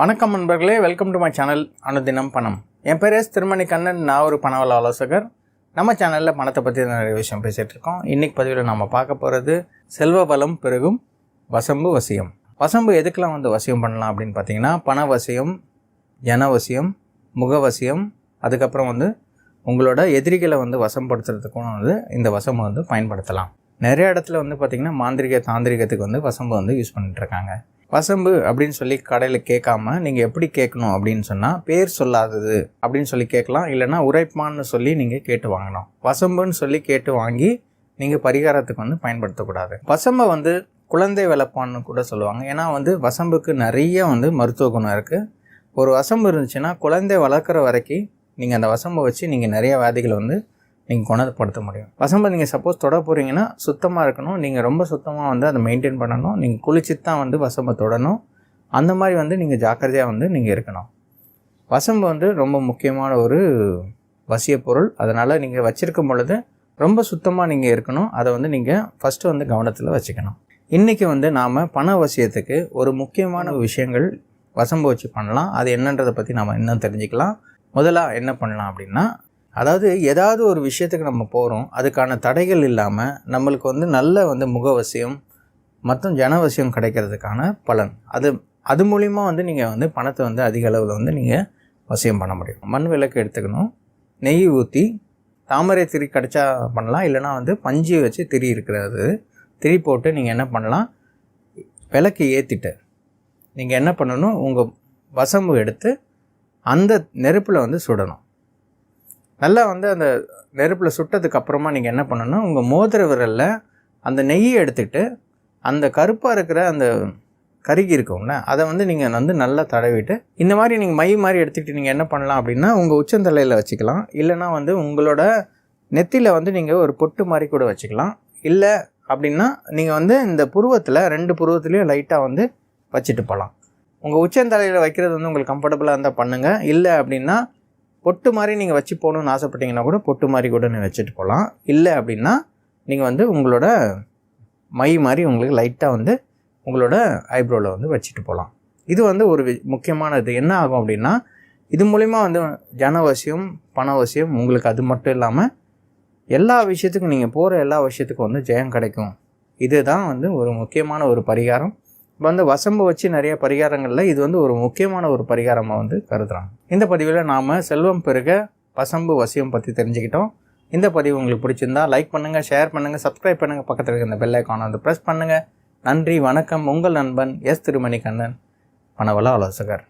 வணக்கம் நண்பர்களே welcome to my channel அனுதினம் பணம். என் பேர் எஸ் திருமணி கண்ணன் நான் ஒரு பணவள ஆலோசகர். நம்ம சேனலில் பணத்தை பற்றி நிறைய விஷயம் பேசிகிட்டு இருக்கோம். இன்றைக்கி பதிவில் நம்ம பார்க்க போகிறது செல்வ வளம் பெருகும் வசம்பு வசியம். வசம்பு எதுக்கெல்லாம் வந்து வசியம் பண்ணலாம் அப்படின்னு பார்த்தீங்கன்னா பண வசியம் ஜனவசியம் முகவசியம் அதுக்கப்புறம் வந்து உங்களோட எதிரிகளை வந்து வசம்படுத்துறதுக்கும் வந்து இந்த வசம்பு வந்து பயன்படுத்தலாம். நிறைய இடத்துல வந்து பார்த்திங்கன்னா மாந்திரிக தாந்திரிகத்துக்கு வந்து வசம்பு வந்து யூஸ் பண்ணிட்டுருக்காங்க வசம்பு அப்படின்னு சொல்லி கடையில் கேட்காம நீங்கள் எப்படி கேட்கணும்? அப்படின்னு சொன்னால் பேர் சொல்லாதது. அப்படின்னு சொல்லி கேட்கலாம். இல்லைன்னா உரைப்பான்னு சொல்லி நீங்கள் கேட்டு வாங்கணும். வசம்புன்னு சொல்லி கேட்டு வாங்கி நீங்கள் பரிகாரத்துக்கு வந்து பயன்படுத்தக்கூடாது. வசம்பை வந்து குழந்தை வளர்ப்பான்னு கூட சொல்லுவாங்க. ஏன்னா வந்து வசம்புக்கு நிறைய வந்து மருத்துவ குணம் இருக்குது ஒரு வசம்பு இருந்துச்சுன்னா குழந்தை வளர்க்குற வரைக்கும் நீங்கள் அந்த வசம்பை வச்சு நீங்கள் நிறைய வியாதிகளை வந்து நீங்கள் குணப்படுத்த முடியும். வசம்பை நீங்கள் சப்போஸ் தொட போகிறீங்கன்னா சுத்தமாக இருக்கணும். நீங்கள் ரொம்ப சுத்தமாக வந்து அதை மெயின்டைன் பண்ணணும். நீங்கள் குளிச்சுட்டு தான் வந்து வசம்பை தொடணும். அந்த மாதிரி வந்து நீங்கள் ஜாக்கிரதையாக வந்து நீங்கள் இருக்கணும். வசம்பு வந்து ரொம்ப முக்கியமான ஒரு வசிய பொருள். அதனால் நீங்கள் வச்சுருக்கும் பொழுது ரொம்ப சுத்தமாக நீங்கள் இருக்கணும். அதை வந்து நீங்கள் ஃபஸ்ட்டு வந்து கவனத்தில் வச்சுக்கணும். இன்றைக்கி வந்து நாம் பண வசியத்துக்கு ஒரு முக்கியமான விஷயங்கள் வசம்பு வச்சு பண்ணலாம். அது என்னன்றதை பற்றி நாம் இன்னும் தெரிஞ்சுக்கலாம். முதலாக என்ன பண்ணலாம் அப்படின்னா அதாவது ஏதாவது ஒரு விஷயத்துக்கு நம்ம போகிறோம் அதுக்கான தடைகள் இல்லாமல் நம்மளுக்கு வந்து நல்ல வந்து முகவசியம் மற்றும் ஜனவசியம் கிடைக்கிறதுக்கான பலன். அது அது மூலிமா வந்து நீங்கள் வந்து பணத்தை வந்து அதிக அளவில் வந்து நீங்கள் வசியம் பண்ண முடியும். மண் விளக்கு எடுத்துக்கணும் நெய் ஊற்றி தாமரை திரி கிடச்சா பண்ணலாம் இல்லைனா வந்து பஞ்சு வச்சு திரி இருக்கிறது. திரி போட்டு நீங்கள் என்ன பண்ணலாம்? விளக்கு ஏற்றிட்டு நீங்கள் என்ன பண்ணணும்? உங்கள் வசம்பு எடுத்து அந்த நெருப்பில் வந்து சுடணும். நல்லா வந்து அந்த நெருப்பில் சுட்டதுக்கு அப்புறமா நீங்கள் என்ன பண்ணணும்னா உங்கள் மோதிர விரலில் அந்த நெய்யை எடுத்துக்கிட்டு அந்த கருப்பாக இருக்கிற அந்த கருகி இருக்கும்ல அதை வந்து நீங்கள் வந்து நல்லா தடவிட்டு இந்த மாதிரி நீங்கள் மை மாதிரி எடுத்துக்கிட்டு நீங்கள் என்ன பண்ணலாம் அப்படின்னா உங்கள் உச்சந்தலையில் வச்சுக்கலாம். இல்லைனா வந்து உங்களோட நெத்தியில் வந்து நீங்கள் ஒரு பொட்டு மாதிரி கூட வச்சுக்கலாம். இல்லை அப்படின்னா நீங்கள் வந்து இந்த புருவத்தில் ரெண்டு புருவத்துலேயும் லைட்டாக வந்து வச்சுட்டு போகலாம் உங்கள் உச்சந்தலையில் வைக்கிறது வந்து உங்களுக்கு கம்ஃபர்டபுளாக இருந்தால் பண்ணுங்கள் இல்லை அப்படின்னா பொட்டு மாதிரி நீங்கள் வச்சு போகணுன்னு ஆசைப்பட்டீங்கன்னா கூட பொட்டு மாதிரி கூட நீங்கள் வச்சுட்டு போகலாம் இல்லை அப்படின்னா நீங்கள் வந்து உங்களோட மை மாதிரி உங்களுக்கு லைட்டாக வந்து உங்களோட ஐப்ரோவில் வந்து வச்சுட்டு போகலாம் இது வந்து ஒரு முக்கியமானது. என்ன ஆகும் அப்படின்னா இது மூலிமா வந்து ஜனவசியம் பணவசியம் உங்களுக்கு அது மட்டும் இல்லாமல் எல்லா விஷயத்துக்கும் நீங்கள் போகிற எல்லா விஷயத்துக்கும் வந்து ஜெயம் கிடைக்கும். இதுதான் வந்து ஒரு முக்கியமான ஒரு பரிகாரம். இப்போ வந்து வசம்பு வச்சு நிறைய பரிகாரங்களில் இது வந்து ஒரு முக்கியமான ஒரு பரிகாரமாக வந்து கருதுகிறாங்க இந்த பதிவில் நாம் செல்வம் பெருக வசம்பு வசியம் பற்றி தெரிஞ்சுக்கிட்டோம். இந்த பதிவு உங்களுக்கு பிடிச்சிருந்தா லைக் பண்ணுங்கள் ஷேர் பண்ணுங்கள் சப்ஸ்கிரைப் பண்ணுங்கள் பக்கத்தில் இருக்க இந்த பெல் ஐக்கானை வந்து ப்ரெஸ் பண்ணுங்கள் நன்றி வணக்கம். உங்கள் நண்பன் எஸ் திருமணி கண்ணன் பணவள ஆலோசகர்